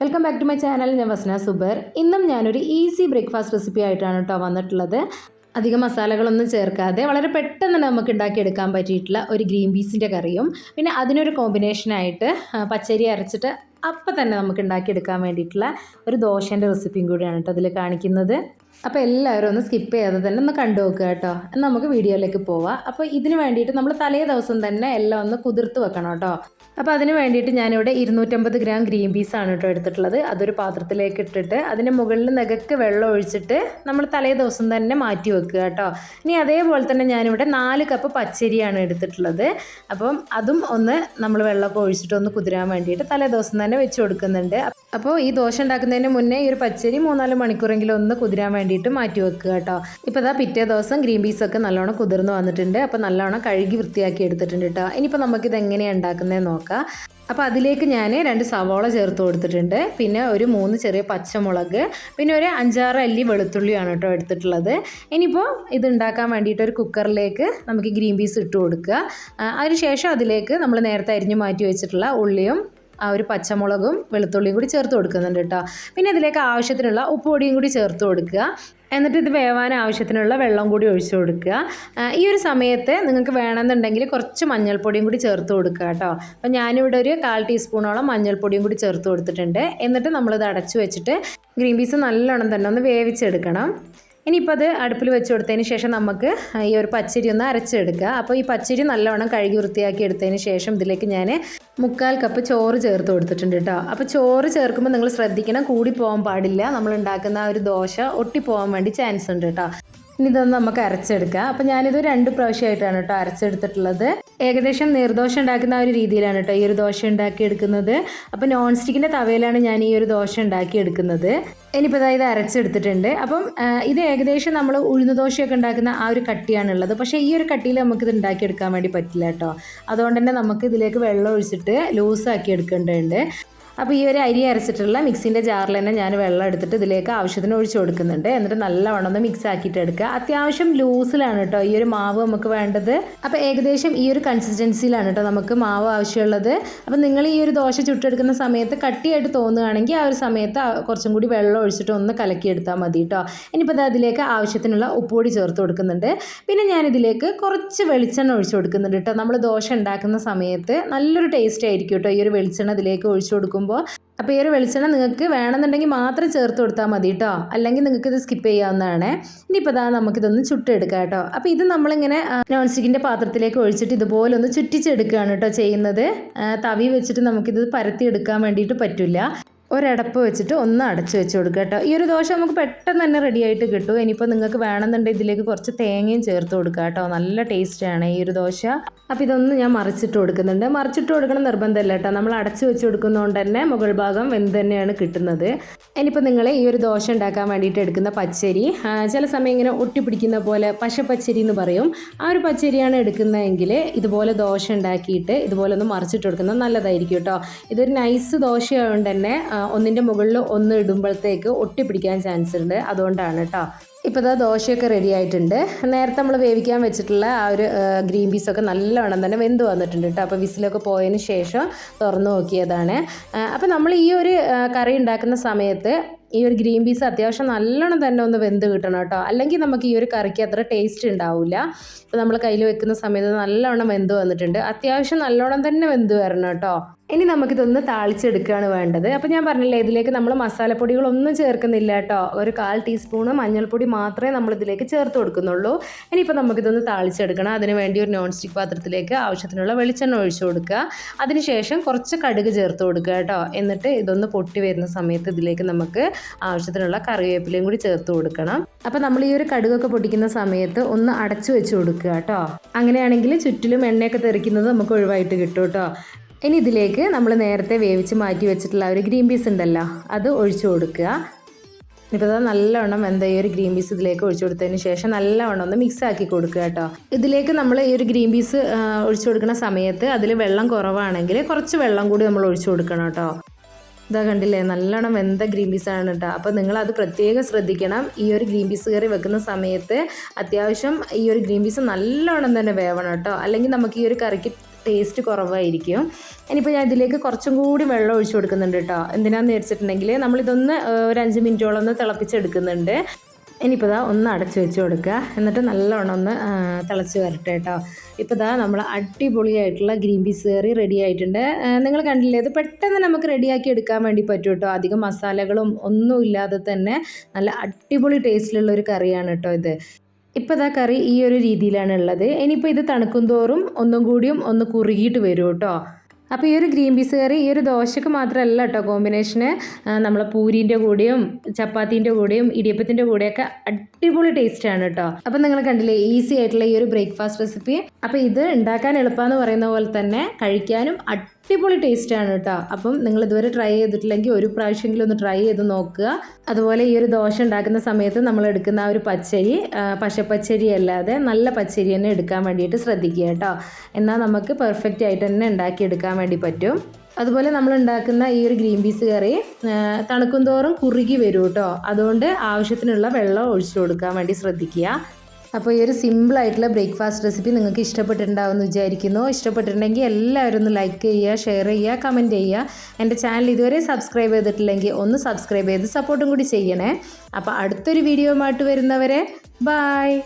Welcome back to my channel ഞാൻ വസ്ന സുബർ. ഇന്നും ഞാനൊരു ഈസി ബ്രേക്ക്ഫാസ്റ്റ് റെസിപ്പി ആയിട്ടാണ് കേട്ടോ വന്നിട്ടുള്ളത്. അധികം മസാലകളൊന്നും ചേർക്കാതെ വളരെ പെട്ടെന്ന് നമുക്ക് ഉണ്ടാക്കിയെടുക്കാൻ പറ്റിയിട്ടുള്ള ഒരു ഗ്രീൻ പീസിന്റെ കറിയും പിന്നെ അതിനൊരു കോമ്പിനേഷനായിട്ട് പച്ചരി അരച്ചിട്ട് അപ്പം തന്നെ നമുക്ക് ഉണ്ടാക്കിയെടുക്കാൻ വേണ്ടിയിട്ടുള്ള ഒരു ദോശേന്റെ റെസിപ്പിയും കൂടിയാണ് കേട്ടോ അതിൽ കാണിക്കുന്നത്. അപ്പോൾ എല്ലാവരും ഒന്ന് സ്കിപ്പ് ചെയ്യാതെ തന്നെ ഒന്ന് കണ്ടു നോക്കുക കേട്ടോ. നമുക്ക് വീഡിയോയിലേക്ക് പോവാം. അപ്പോൾ ഇതിന് വേണ്ടിയിട്ട് നമ്മൾ തലേ ദിവസം തന്നെ എല്ലാം ഒന്ന് കുതിർത്ത് വെക്കണം കേട്ടോ. അപ്പോൾ അതിന് വേണ്ടിയിട്ട് ഞാനിവിടെ ഇരുന്നൂറ്റമ്പത് ഗ്രാം ഗ്രീൻ പീസാണ് കേട്ടോ എടുത്തിട്ടുള്ളത്. അതൊരു പാത്രത്തിലേക്ക് ഇട്ടിട്ട് അതിന്റെ മുകളിൽ നികക്ക് വെള്ളം ഒഴിച്ചിട്ട് നമ്മൾ തലേ ദിവസം തന്നെ മാറ്റി വെക്കുക കേട്ടോ. ഇനി അതേപോലെ തന്നെ ഞാനിവിടെ നാല് കപ്പ് പച്ചരിയാണ് എടുത്തിട്ടുള്ളത്. അപ്പം അതും ഒന്ന് നമ്മൾ വെള്ളമൊക്കെ ഒഴിച്ചിട്ട് ഒന്ന് കുതിരാൻ വേണ്ടിയിട്ട് തലേ ദിവസം തന്നെ വെച്ച് കൊടുക്കുന്നുണ്ട്. അപ്പോൾ ഈ ദോശ ഉണ്ടാക്കുന്നതിന് മുന്നേ ഈ ഒരു പച്ചരി മൂന്നാൽ മണിക്കൂറെങ്കിലും ഒന്ന് കുതിരാൻ വേണ്ടിയിട്ട് മാറ്റി വെക്കുക കേട്ടോ. ഇപ്പോൾ ഇതാ പിറ്റേ ദിവസം ഗ്രീൻ പീസൊക്കെ നല്ലോണം കുതിർന്ന് വന്നിട്ടുണ്ട്. അപ്പോൾ നല്ലോണം കഴുകി വൃത്തിയാക്കി എടുത്തിട്ടുണ്ട് കേട്ടോ. ഇനിയിപ്പോൾ നമുക്കിത് എങ്ങനെയാണ് ഉണ്ടാക്കുന്നത് നോക്കാം. അപ്പോൾ അതിലേക്ക് ഞാൻ രണ്ട് സവോള ചേർത്ത് കൊടുത്തിട്ടുണ്ട്. പിന്നെ ഒരു മൂന്ന് ചെറിയ പച്ചമുളക് പിന്നെ ഒരു അഞ്ചാറ് അല്ലി വെളുത്തുള്ളിയാണ് കേട്ടോ എടുത്തിട്ടുള്ളത്. ഇനിയിപ്പോൾ ഇത് ഉണ്ടാക്കാൻ വേണ്ടിയിട്ട് ഒരു കുക്കറിലേക്ക് നമുക്ക് ഗ്രീൻ പീസ് ഇട്ട് കൊടുക്കുക. അതിനുശേഷം അതിലേക്ക് നമ്മൾ നേരത്തെ അരിഞ്ഞു മാറ്റി വെച്ചിട്ടുള്ള ഉള്ളിയും ആ ഒരു പച്ചമുളകും വെളുത്തുള്ളിയും കൂടി ചേർത്ത് കൊടുക്കുന്നുണ്ട് കേട്ടോ. പിന്നെ ഇതിലേക്ക് ആവശ്യത്തിനുള്ള ഉപ്പുപൊടിയും കൂടി ചേർത്ത് കൊടുക്കുക. എന്നിട്ട് ഇത് വേവാൻ ആവശ്യത്തിനുള്ള വെള്ളം കൂടി ഒഴിച്ചു കൊടുക്കുക. ഈ ഒരു സമയത്ത് നിങ്ങൾക്ക് വേണമെന്നുണ്ടെങ്കിൽ കുറച്ച് മഞ്ഞൾപ്പൊടിയും കൂടി ചേർത്ത് കൊടുക്കുക കേട്ടോ. അപ്പോൾ ഞാനിവിടെ ഒരു കാൽ ടീസ്പൂണോളം മഞ്ഞൾപ്പൊടിയും കൂടി ചേർത്ത് കൊടുത്തിട്ടുണ്ട്. എന്നിട്ട് നമ്മളിത് അടച്ചു വെച്ചിട്ട് ഗ്രീൻ പീസ് നല്ലോണം തന്നെ ഒന്ന് വേവിച്ചെടുക്കണം. ഇനിയിപ്പോൾ അത് അടുപ്പിൽ വെച്ച് കൊടുത്തതിന് ശേഷം നമുക്ക് ഈ ഒരു പച്ചരി ഒന്ന് അരച്ചെടുക്കുക. അപ്പോൾ ഈ പച്ചരി നല്ലവണ്ണം കഴുകി വൃത്തിയാക്കി എടുത്തതിന് ശേഷം ഇതിലേക്ക് ഞാൻ മുക്കാൽ കപ്പ് ചോറ് ചേർത്ത് കൊടുത്തിട്ടുണ്ട് കേട്ടോ. അപ്പോൾ ചോറ് ചേർക്കുമ്പോൾ നിങ്ങൾ ശ്രദ്ധിക്കണം കൂടി പോകാൻ പാടില്ല. നമ്മൾ ഉണ്ടാക്കുന്ന ഒരു ദോശ ഒട്ടിപ്പോകാൻ വേണ്ടി ചാൻസ് ഉണ്ട് കേട്ടോ. ഇനി ഇതൊന്ന് നമുക്ക് അരച്ചെടുക്കാം. അപ്പം ഞാനിത് രണ്ട് പ്രാവശ്യമായിട്ടാണ് കേട്ടോ അരച്ചെടുത്തിട്ടുള്ളത്. ഏകദേശം നീർദോശ ഉണ്ടാക്കുന്ന ആ ഒരു രീതിയിലാണ് കേട്ടോ ഈ ഒരു ദോശ ഉണ്ടാക്കിയെടുക്കുന്നത്. അപ്പം നോൺ സ്റ്റിക്കിന്റെ തവയിലാണ് ഞാൻ ഈ ഒരു ദോശ ഉണ്ടാക്കിയെടുക്കുന്നത്. ഇനിയിപ്പോൾ ഇതാ ഇത് അരച്ചെടുത്തിട്ടുണ്ട്. അപ്പം ഇത് ഏകദേശം നമ്മൾ ഉഴുന്ന ദോശയൊക്കെ ഉണ്ടാക്കുന്ന ആ ഒരു കട്ടിയാണുള്ളത്. പക്ഷേ ഈ ഒരു കട്ടിയിൽ നമുക്കിത് ഉണ്ടാക്കിയെടുക്കാൻ വേണ്ടി പറ്റില്ല കേട്ടോ. അതുകൊണ്ട് തന്നെ നമുക്ക് ഇതിലേക്ക് വെള്ളം ഒഴിച്ചിട്ട് ലൂസാക്കി എടുക്കേണ്ടതുണ്ട്. അപ്പോൾ ഈ ഒരു അരി അരച്ചിട്ടുള്ള മിക്സിന്റെ ജാറിൽ തന്നെ ഞാൻ വെള്ളം എടുത്തിട്ട് ഇതിലേക്ക് ആവശ്യത്തിന് ഒഴിച്ചു കൊടുക്കുന്നുണ്ട്. എന്നിട്ട് നല്ലവണ്ണം ഒന്ന് മിക്സ് ആക്കിയിട്ട് എടുക്കുക. അത്യാവശ്യം ലൂസിലാണ് കേട്ടോ ഈ ഒരു മാവ് നമുക്ക് വേണ്ടത്. അപ്പോൾ ഏകദേശം ഈ ഒരു കൺസിസ്റ്റൻസിയിലാണ് കേട്ടോ നമുക്ക് മാവ് ആവശ്യമുള്ളത്. അപ്പോൾ നിങ്ങൾ ഈ ഒരു ദോശ ചുട്ടെടുക്കുന്ന സമയത്ത് കട്ടിയായിട്ട് തോന്നുകയാണെങ്കിൽ ആ ഒരു സമയത്ത് കുറച്ചും കൂടി വെള്ളം ഒഴിച്ചിട്ട് ഒന്ന് കലക്കിയെടുത്താൽ മതി കേട്ടോ ഇനിയിപ്പോൾ അത് അതിലേക്ക് ആവശ്യത്തിനുള്ള ഉപ്പുപൊടി ചേർത്ത് കൊടുക്കുന്നുണ്ട്. പിന്നെ ഞാനിതിലേക്ക് കുറച്ച് വെളിച്ചെണ്ണ ഒഴിച്ചു കൊടുക്കുന്നുണ്ട് കേട്ടോ നമ്മൾ ദോശ ഉണ്ടാക്കുന്ന സമയത്ത് നല്ലൊരു ടേസ്റ്റ് ആയിരിക്കും കേട്ടോ ഈ ഒരു വെളിച്ചെണ്ണ ഇതിലേക്ക് ഒഴിച്ചു കൊടുക്കുമ്പോൾ അപ്പോൾ ഈ ഒരു വെളിച്ചെണ്ണ നിങ്ങൾക്ക് വേണമെന്നുണ്ടെങ്കിൽ മാത്രം ചേർത്ത് കൊടുത്താൽ മതി കേട്ടോ അല്ലെങ്കിൽ നിങ്ങൾക്ക് ഇത് സ്കിപ്പ് ചെയ്യാവുന്നതാണ്. ഇനിയിപ്പോൾ അതാ നമുക്കിതൊന്ന് ചുട്ടെടുക്കാം കേട്ടോ. അപ്പോൾ ഇത് നമ്മളിങ്ങനെ നോൺ സ്റ്റിക്കിന്റെ പാത്രത്തിലേക്ക് ഒഴിച്ചിട്ട് ഇതുപോലെ ഒന്ന് ചുറ്റിച്ചെടുക്കുകയാണ് കേട്ടോ ചെയ്യുന്നത്. തവി വെച്ചിട്ട് നമുക്കിത് പരത്തി എടുക്കാൻ വേണ്ടിയിട്ട് പറ്റില്ല. ഒരടപ്പ് വെച്ചിട്ട് ഒന്ന് അടച്ചു വെച്ച് കൊടുക്കുക കേട്ടോ. ഈ ഒരു ദോശ നമുക്ക് പെട്ടെന്ന് തന്നെ റെഡി ആയിട്ട് കിട്ടും. ഇനിയിപ്പോൾ നിങ്ങൾക്ക് വേണമെന്നുണ്ടെങ്കിൽ ഇതിലേക്ക് കുറച്ച് തേങ്ങയും ചേർത്ത് കൊടുക്കുക കേട്ടോ. നല്ല ടേസ്റ്റാണ് ഈ ഒരു ദോശ. അപ്പോൾ ഇതൊന്ന് ഞാൻ മറിച്ചിട്ട് കൊടുക്കുന്നുണ്ട്. മറിച്ചിട്ട് കൊടുക്കണം നിർബന്ധമില്ല കേട്ടോ. നമ്മൾ അടച്ചു വെച്ച് കൊടുക്കുന്നതുകൊണ്ട് തന്നെ മുകൾ ഭാഗം വെന്ത് തന്നെയാണ് കിട്ടുന്നത്. ഇനിയിപ്പോൾ നിങ്ങൾ ഈ ഒരു ദോശ ഉണ്ടാക്കാൻ വേണ്ടിയിട്ട് എടുക്കുന്ന പച്ചരി ചില സമയം ഇങ്ങനെ ഒട്ടിപ്പിടിക്കുന്ന പോലെ പശ പച്ചരി എന്ന് പറയും. ആ ഒരു പച്ചരിയാണ് എടുക്കുന്നതെങ്കിൽ ഇതുപോലെ ദോശ ഉണ്ടാക്കിയിട്ട് ഇതുപോലെ ഒന്ന് മറിച്ചിട്ട് കൊടുക്കുന്നത് നല്ലതായിരിക്കും കേട്ടോ. ഇതൊരു നൈസ് ദോശയായതുകൊണ്ട് തന്നെ ഒന്നിന്റെ മുകളിൽ ഒന്ന് ഇടുമ്പോഴത്തേക്ക് ഒട്ടിപ്പിടിക്കാൻ ചാൻസ് ഉണ്ട്. അതുകൊണ്ടാണ് കേട്ടോ ഇപ്പോൾ ഇതാ ദോശയൊക്കെ റെഡി ആയിട്ടുണ്ട്. നേരത്തെ നമ്മൾ വേവിക്കാൻ വെച്ചിട്ടുള്ള ആ ഒരു ഗ്രീൻ പീസൊക്കെ നല്ലവണ്ണം തന്നെ വെന്ത് വന്നിട്ടുണ്ട് കേട്ടോ അപ്പോൾ വിസിലൊക്കെ പോയതിന് ശേഷം തുറന്നു നോക്കിയതാണ്. അപ്പോൾ നമ്മൾ ഈ ഒരു കറി ഉണ്ടാക്കുന്ന സമയത്ത് ഈ ഒരു ഗ്രീൻ പീസ് അത്യാവശ്യം നല്ലോണം തന്നെ ഒന്ന് വെന്ത് കിട്ടണം കേട്ടോ. അല്ലെങ്കിൽ നമുക്ക് ഈ ഒരു കറിക്ക് അത്ര ടേസ്റ്റ് ഉണ്ടാവില്ല ഇപ്പോൾ നമ്മൾ കയ്യിൽ വെക്കുന്ന സമയത്ത് നല്ലോണം വെന്ത് വന്നിട്ടുണ്ട്. അത്യാവശ്യം നല്ലോണം തന്നെ വെന്ത് വരണം കേട്ടോ. ഇനി നമുക്കിതൊന്ന് താളിച്ചെടുക്കുകയാണ് വേണ്ടത്. അപ്പോൾ ഞാൻ പറഞ്ഞില്ലേ ഇതിലേക്ക് നമ്മൾ മസാലപ്പൊടികളൊന്നും ചേർക്കുന്നില്ല കേട്ടോ. ഒരു കാൽ ടീസ്പൂൺ മഞ്ഞൾപ്പൊടി മാത്രമേ നമ്മൾ ഇതിലേക്ക് ചേർത്ത് കൊടുക്കുന്നുള്ളൂ. ഇനിയിപ്പോൾ നമുക്കിതൊന്ന് താളിച്ചെടുക്കണം. അതിന് വേണ്ടി ഒരു നോൺ സ്റ്റിക്ക് പാത്രത്തിലേക്ക് ആവശ്യത്തിനുള്ള വെളിച്ചെണ്ണ ഒഴിച്ചു കൊടുക്കുക. അതിനുശേഷം കുറച്ച് കടുക് ചേർത്ത് കൊടുക്കുക കേട്ടോ. എന്നിട്ട് ഇതൊന്ന് പൊട്ടി വരുന്ന സമയത്ത് ഇതിലേക്ക് നമുക്ക് ആവശ്യത്തിനുള്ള കറിവേപ്പിലയും കൂടി ചേർത്ത് കൊടുക്കണം. അപ്പോൾ നമ്മൾ ഈ ഒരു കടുകൊക്കെ പൊട്ടിക്കുന്ന സമയത്ത് ഒന്ന് അടച്ചു വെച്ച് കൊടുക്കുക കേട്ടോ. അങ്ങനെയാണെങ്കിൽ ചുറ്റിലും എണ്ണയൊക്കെ തെറിക്കുന്നത് നമുക്ക് ഒഴിവായിട്ട് കിട്ടും കേട്ടോ. ഇനി ഇതിലേക്ക് നമ്മൾ നേരത്തെ വേവിച്ച് മാറ്റി വെച്ചിട്ടുള്ള ഒരു ഗ്രീൻ പീസ് ഉണ്ടല്ലോ അത് ഒഴിച്ചു കൊടുക്കുക. ഇപ്പോൾ നല്ലവണ്ണം എന്താ ഈ ഒരു ഗ്രീൻ പീസ് ഇതിലേക്ക് ഒഴിച്ചു കൊടുത്തതിന് ശേഷം നല്ലവണ്ണം ഒന്ന് മിക്സ് ആക്കി കൊടുക്കുക കേട്ടോ. ഇതിലേക്ക് നമ്മൾ ഈ ഒരു ഗ്രീൻ പീസ് ഒഴിച്ചു കൊടുക്കുന്ന സമയത്ത് അതിൽ വെള്ളം കുറവാണെങ്കിൽ കുറച്ച് വെള്ളം കൂടി നമ്മൾ ഒഴിച്ചു കൊടുക്കണം കേട്ടോ. ഇതാ കണ്ടില്ലേ? നല്ലോണം വെന്ത ഗ്രീൻ പീസാണ് കേട്ടോ അപ്പോൾ നിങ്ങൾ അത് പ്രത്യേകം ശ്രദ്ധിക്കണം. ഈ ഒരു ഗ്രീൻ പീസ് കറി വെക്കുന്ന സമയത്ത് അത്യാവശ്യം ഈ ഒരു ഗ്രീൻ പീസ് നല്ലോണം തന്നെ വേവണം കേട്ടോ അല്ലെങ്കിൽ നമുക്ക് ഈ ഒരു കറിക്ക് ടേസ്റ്റ് കുറവായിരിക്കും. ഇനിയിപ്പോൾ ഞാൻ ഇതിലേക്ക് കുറച്ചും കൂടി വെള്ളം ഒഴിച്ചു കൊടുക്കുന്നുണ്ട് കേട്ടോ എന്തിനാന്ന് വെച്ചിട്ടുണ്ടെങ്കിൽ നമ്മളിതൊന്ന് ഒരു അഞ്ച് മിനിറ്റോളം ഒന്ന് തിളപ്പിച്ചെടുക്കുന്നുണ്ട്. ഇനിയിപ്പോൾ ഇതാ ഒന്ന് അടച്ചു വെച്ച് കൊടുക്കുക. എന്നിട്ട് നല്ലോണം ഒന്ന് തിളച്ച് വരട്ടെ കേട്ടോ. ഇപ്പോൾ ഇതാ നമ്മൾ അടിപൊളിയായിട്ടുള്ള ഗ്രീൻ പീസ് കറി റെഡി ആയിട്ടുണ്ട്. നിങ്ങൾ കണ്ടില്ലേ ഇത് പെട്ടെന്ന് നമുക്ക് റെഡിയാക്കി എടുക്കാൻ വേണ്ടി പറ്റും കേട്ടോ. അധികം മസാലകളും ഒന്നും ഇല്ലാതെ തന്നെ നല്ല അടിപൊളി ടേസ്റ്റിലുള്ള ഒരു കറിയാണ് കേട്ടോ ഇത്. ഇപ്പോൾ ഇതാ കറി ഈ ഒരു രീതിയിലാണ് ഉള്ളത്. ഇനിയിപ്പോൾ ഇത് തണുക്കും തോറും ഒന്നും കൂടിയും ഒന്ന് കുറുകിയിട്ട് വരും കേട്ടോ. അപ്പോൾ ഈ ഒരു ഗ്രീൻ പീസ് കറി ഈ ഒരു ദോശക്ക് മാത്രമല്ല കേട്ടോ കോമ്പിനേഷന് നമ്മളെ പൂരീന്റെ കൂടെയും ചപ്പാത്തീന്റെ കൂടെയും ഇടിയപ്പത്തിന്റെ കൂടെയൊക്കെ അടിപൊളി ടേസ്റ്റാണ് കേട്ടോ അപ്പം നിങ്ങൾ കണ്ടില്ലേ ഈസി ആയിട്ടുള്ള ഈ ഒരു ബ്രേക്ക്ഫാസ്റ്റ് റെസിപ്പി അപ്പോൾ ഇത് ഉണ്ടാക്കാൻ എളുപ്പമെന്ന് പറയുന്ന പോലെ തന്നെ കഴിക്കാനും അടിപൊളി ആണ് കേട്ടോ അപ്പം നിങ്ങൾ ഇതുവരെ ട്രൈ ചെയ്തിട്ടില്ലെങ്കിൽ ഒരു പ്രാവശ്യമെങ്കിലും ഒന്ന് ട്രൈ ചെയ്ത് നോക്കുക. അതുപോലെ ഈ ഒരു ദോശ ഉണ്ടാക്കുന്ന സമയത്ത് നമ്മൾ എടുക്കുന്ന ആ ഒരു പച്ചരി പശപ്പച്ചരി അല്ലാതെ നല്ല പച്ചരി തന്നെ എടുക്കാൻ വേണ്ടിയിട്ട് ശ്രദ്ധിക്കുക കേട്ടോ എന്നാൽ നമുക്ക് പെർഫെക്റ്റ് ആയിട്ട് തന്നെ ഉണ്ടാക്കിയെടുക്കാൻ വേണ്ടി പറ്റും. അതുപോലെ നമ്മൾ ഉണ്ടാക്കുന്ന ഈ ഒരു ഗ്രീൻ പീസ് കറി തണുക്കും തോറും കുറുകി വരും കേട്ടോ അതുകൊണ്ട് ആവശ്യത്തിനുള്ള വെള്ളം ഒഴിച്ചു കൊടുക്കാൻ വേണ്ടി ശ്രദ്ധിക്കുക. അപ്പോൾ ഈ ഒരു സിമ്പിൾ ആയിട്ടുള്ള ബ്രേക്ക്ഫാസ്റ്റ് റെസിപ്പി നിങ്ങൾക്ക് ഇഷ്ടപ്പെട്ടിട്ടുണ്ടാവുമെന്ന് വിചാരിക്കുന്നു. ഇഷ്ടപ്പെട്ടിട്ടുണ്ടെങ്കിൽ എല്ലാവരും ഒന്ന് ലൈക്ക് ചെയ്യുക ഷെയർ ചെയ്യുക കമന്റ് ചെയ്യുക. എന്റെ ചാനൽ ഇതുവരെ സബ്സ്ക്രൈബ് ചെയ്തിട്ടില്ലെങ്കിൽ ഒന്ന് സബ്സ്ക്രൈബ് ചെയ്ത് സപ്പോർട്ടും കൂടി ചെയ്യണേ. അപ്പോൾ അടുത്തൊരു വീഡിയോയുമായിട്ട് വരുന്നവരെ ബായ്